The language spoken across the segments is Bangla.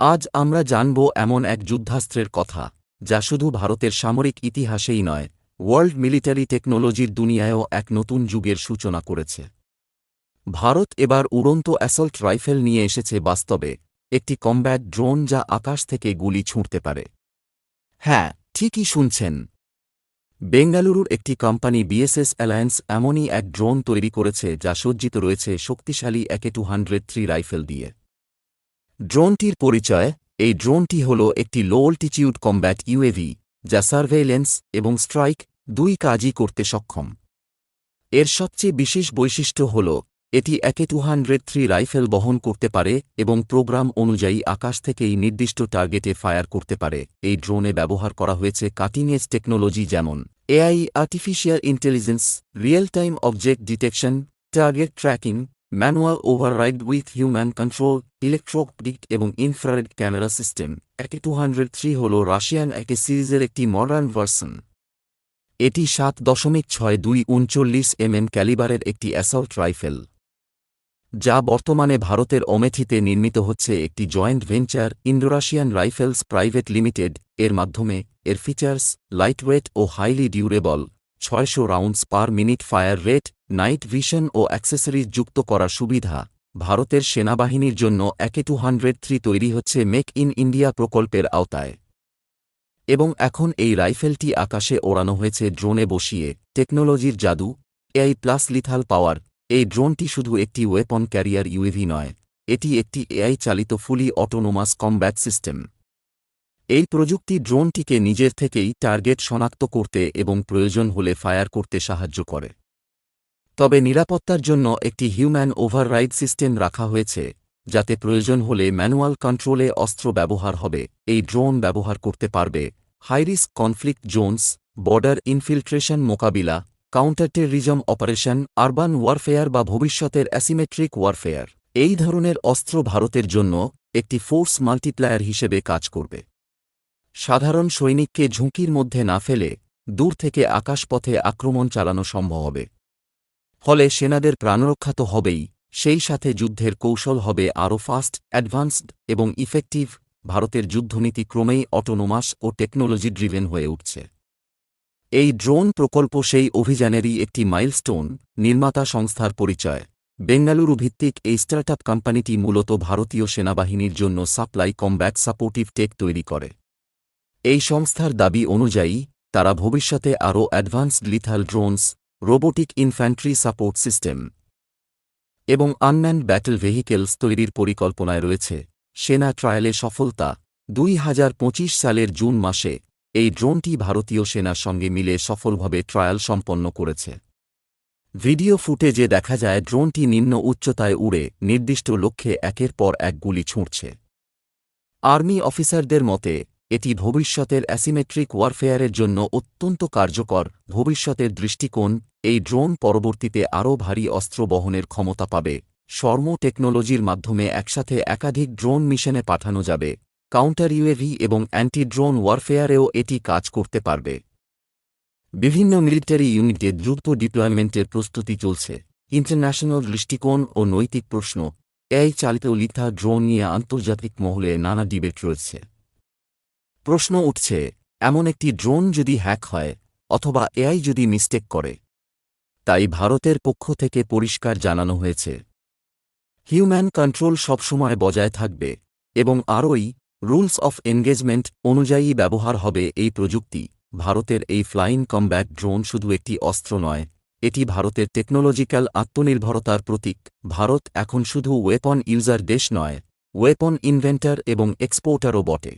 আজ আমরা জানব এমন এক যুদ্ধাস্ত্রের কথা, যা শুধু ভারতের সামরিক ইতিহাসেই নয়, ওয়ার্ল্ড মিলিটারি টেকনোলজির দুনিয়ায়ও এক নতুন যুগের সূচনা করেছে। ভারত এবার উড়ন্ত অ্যাসল্ট রাইফেল নিয়ে এসেছে বাস্তবে, একটি কম্ব্যাট ড্রোন যা আকাশ থেকে গুলি ছুঁড়তে পারে। হ্যাঁ ঠিকই শুনছেন। বেঙ্গালুরুর একটি কোম্পানি বিএসএস অ্যালায়েন্স এমনই এক ড্রোন তৈরি করেছে যা সজ্জিত রয়েছে শক্তিশালী একে টু রাইফেল দিয়ে। ড্রোনটির পরিচয়, এই ড্রোনটি হল একটি লো অল্টিটিউড কম্ব্যাট ইউএভি, যা সার্ভেইলেন্স এবং স্ট্রাইক দুই কাজই করতে সক্ষম। এর সবচেয়ে বিশেষ বৈশিষ্ট্য হল, এটি একে টু হান্ড্রেড থ্রি রাইফেল বহন করতে পারে এবং প্রোগ্রাম অনুযায়ী আকাশ থেকেই নির্দিষ্ট টার্গেটে ফায়ার করতে পারে। এই ড্রোনে ব্যবহার করা হয়েছে কাটিং এজ টেকনোলজি যেমন AI artificial intelligence real time object detection target tracking manual override with human control electrooptic এবং infrared camera system AK two hundred three হল রাশিয়ান একে সিরিজের একটি মডার্ন ভার্সন এটি সাত দশমিক ছয় দুই উনচল্লিশ এমএম ক্যালিবারের একটি অ্যাসল্ট রাইফেল যা বর্তমানে ভারতের অমেথিতে নির্মিত হচ্ছে একটি joint venture Indo Russian rifles private limited এর মাধ্যমে, এর ফিচার্স লাইটওয়েট ও হাইলি ডিউরেবল ছয়শো rounds per minute fire rate, night vision ও অ্যাক্সেসরিজ যুক্ত করার সুবিধা। ভারতের সেনাবাহিনীর জন্য একে টু হান্ড্রেড থ্রি তৈরি হচ্ছে মেক ইন ইন্ডিয়া প্রকল্পের আওতায়। এবং এখন এই রাইফেলটি আকাশে ওড়ানো হয়েছে ড্রোনে বসিয়ে। টেকনোলজির জাদু, এআই প্লাস লিথাল পাওয়ার। এই ড্রোনটি শুধু একটি ওয়েপন ক্যারিয়ার ইউএভি নয়, এটি একটি এআই চালিত ফুলি অটোনোমাস কমব্যাট সিস্টেম। এই প্রযুক্তি ড্রোনটিকে নিজের থেকেই টার্গেট শনাক্ত করতে এবং প্রয়োজন হলে ফায়ার করতে সাহায্য করে। তবে নিরাপত্তার জন্য একটি হিউম্যান ওভাররাইড সিস্টেম রাখা হয়েছে, যাতে প্রয়োজন হলে ম্যানুয়াল কন্ট্রোলে অস্ত্র ব্যবহার হবে, এই ড্রোন ব্যবহার করতে পারবে। High risk conflict zones, border infiltration মোকাবিলা counter terrorism operation, urban warfare বা ভবিষ্যতের অ্যাসিমেট্রিক ওয়ারফেয়ার। এই ধরনের অস্ত্র ভারতের জন্য একটি ফোর্স মাল্টিপ্লায়ার হিসেবে কাজ করবে। সাধারণ সৈনিককে ঝুঁকির মধ্যে না ফেলে দূর থেকে আকাশপথে আক্রমণ চালানো সম্ভব হবে। ফলে সেনাদের প্রাণরক্ষা তো হবেই, সেই সাথে যুদ্ধের কৌশল হবে আরও ফাস্ট, অ্যাডভান্সড এবং ইফেক্টিভ। ভারতের যুদ্ধনীতি ক্রমেই অটোনোমাস ও টেকনোলজি ড্রিভেন হয়ে উঠছে। এই ড্রোন প্রকল্প সেই অভিযানেরই একটি মাইলস্টোন, নির্মাতা সংস্থার পরিচয়। বেঙ্গালুরু ভিত্তিক এই স্টার্টআপ কোম্পানিটি মূলত ভারতীয় সেনাবাহিনীর জন্য সাপ্লাই কমব্যাট সাপোর্টিভ টেক তৈরি করে। এই সংস্থার দাবি অনুযায়ী, তারা ভবিষ্যতে আরও advanced lethal drones, robotic infantry support system এবং আনম্যান ব্যাটেল ভেহিকেলস তৈরির পরিকল্পনায় রয়েছে। সেনা ট্রায়ালে সফলতা। দুই হাজার পঁচিশ সালের জুন মাসে এই ড্রোনটি ভারতীয় সেনার সঙ্গে মিলে সফলভাবে ট্রায়াল সম্পন্ন করেছে। ভিডিও ফুটেজে দেখা যায়, ড্রোনটি নিম্ন উচ্চতায় উড়ে নির্দিষ্ট লক্ষ্যে একের পর এক গুলি ছুঁড়ছে। আর্মি অফিসারদের মতে এটি ভবিষ্যতের অ্যাসিমেট্রিক ওয়ারফেয়ারের জন্য অত্যন্ত কার্যকর। ভবিষ্যতের দৃষ্টিকোণ, এই ড্রোন পরবর্তীতে আরও ভারী অস্ত্র বহনের ক্ষমতা পাবে। শর্ম টেকনোলজির মাধ্যমে একসাথে একাধিক ড্রোন মিশনে পাঠানো যাবে। কাউন্টার ইউএভি এবং অ্যান্টি ড্রোন ওয়ারফেয়ারেও এটি কাজ করতে পারবে। বিভিন্ন মিলিটারি ইউনিটে দ্রুত ডিপ্লয়মেন্টের প্রস্তুতি চলছে। ইন্টারন্যাশনাল দৃষ্টিকোণ ও নৈতিক প্রশ্ন এই চালিত লিথা ড্রোন নিয়ে আন্তর্জাতিক মহলে নানা ডিবেট রয়েছে। প্রশ্ন উঠছে, এমন একটি ড্রোন যদি হ্যাক হয়, অথবা এআই যদি মিস্টেক করে। তাই ভারতের পক্ষ থেকে পরিষ্কার জানানো হয়েছে। হিউম্যান কন্ট্রোল সবসময় বজায় থাকবে, এবং আরই রুলস অফ এনগেজমেন্ট অনুযায়ী ব্যবহার হবে এই প্রযুক্তি। ভারতের এই ফ্লাইং কমব্যাট ড্রোন শুধু একটি অস্ত্র নয়, এটি ভারতের টেকনোলজিক্যাল আত্মনির্ভরতার প্রতীক। ভারত এখন শুধু ওয়েপন ইউজার দেশ নয়, ওয়েপন ইনভেন্টার এবং এক্সপোর্টারও বটে।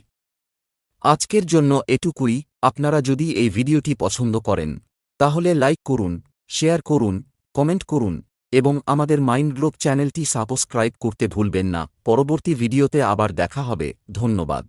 আজকের জন্য এটুকুই, আপনারা যদি এই ভিডিওটি পছন্দ করেন, তাহলে লাইক করুন, শেয়ার করুন, কমেন্ট করুন, এবং আমাদের মাইন্ড গ্লোব চ্যানেলটি সাবস্ক্রাইব করতে ভুলবেন না। পরবর্তী ভিডিওতে আবার দেখা হবে। ধন্যবাদ।